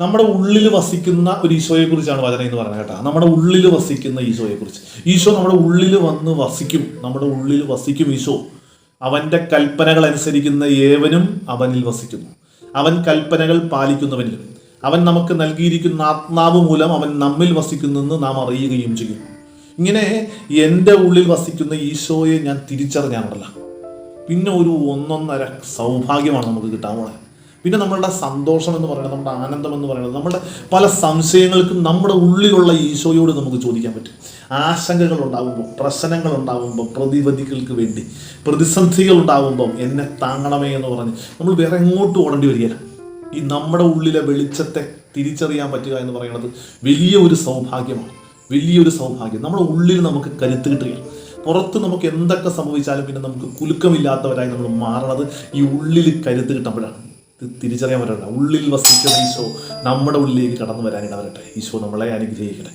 നമ്മുടെ ഉള്ളിൽ വസിക്കുന്ന ഒരു ഈശോയെ കുറിച്ചാണ് വചനം എന്ന് പറയുന്നത് കേട്ടോ. നമ്മുടെ ഉള്ളിൽ വസിക്കുന്ന ഈശോയെ കുറിച്ച് ഈശോ നമ്മുടെ ഉള്ളിൽ വന്ന് വസിക്കും. നമ്മുടെ ഉള്ളിൽ വസിക്കും ഈശോ. അവന്റെ കൽപ്പനകൾ അനുസരിക്കുന്ന ഏവനും അവനിൽ വസിക്കുന്നു. അവൻ കൽപ്പനകൾ പാലിക്കുന്നവനിലും. അവൻ നമുക്ക് നൽകിയിരിക്കുന്ന ആത്മാവ് മൂലം അവൻ നമ്മിൽ വസിക്കുന്നെന്ന് നാം അറിയുകയും ചെയ്യും. ഇങ്ങനെ എന്റെ ഉള്ളിൽ വസിക്കുന്ന ഈശോയെ ഞാൻ തിരിച്ചറിഞ്ഞാണല്ല. പിന്നെ ഒരു ഒന്നൊന്നര സൗഭാഗ്യമാണ് നമുക്ക് കിട്ടാൻ പോണേ. പിന്നെ നമ്മളുടെ സന്തോഷം എന്ന് പറയുന്നത് നമ്മുടെ ആനന്ദം എന്ന് പറയുന്നത് നമ്മുടെ പല സംശയങ്ങൾക്കും നമ്മുടെ ഉള്ളിലുള്ള ഈശോയോട് നമുക്ക് ചോദിക്കാൻ പറ്റും. ആശങ്കകൾ ഉണ്ടാകുമ്പോൾ പ്രശ്നങ്ങൾ ഉണ്ടാകുമ്പോൾ പ്രതിവിധികൾക്ക് വേണ്ടി പ്രതിസന്ധികൾ ഉണ്ടാകുമ്പോൾ എന്നെ താങ്ങണമേ എന്ന് പറഞ്ഞ് നമ്മൾ വേറെ എങ്ങോട്ടും ഓടേണ്ടി വരികയില്ല. ഈ നമ്മുടെ ഉള്ളിലെ വെളിച്ചത്തെ തിരിച്ചറിയാൻ പറ്റുക എന്ന് പറയുന്നത് വലിയ ഒരു സൗഭാഗ്യമാണ്. വലിയൊരു സൗഭാഗ്യം. നമ്മുടെ ഉള്ളിൽ നമുക്ക് കരുത്ത് കിട്ടുകയാണ് പുറത്ത് നമുക്ക് എന്തൊക്കെ സംഭവിച്ചാലും പിന്നെ നമുക്ക് കുലുക്കമില്ലാത്തവരായി നമ്മൾ മാറണത് ഈ ഉള്ളിൽ കരുത്ത് കിട്ടുമ്പോഴാണ്. തിരിച്ചറിയാൻ പറ്റണ്ട. ഉള്ളിൽ വസിക്കുന്ന ഈശോ നമ്മുടെ ഉള്ളിലേക്ക് കടന്നു വരാൻ ഇടവരട്ടെ ഈശോ നമ്മളെ അനുഗ്രഹിക്കട്ടെ.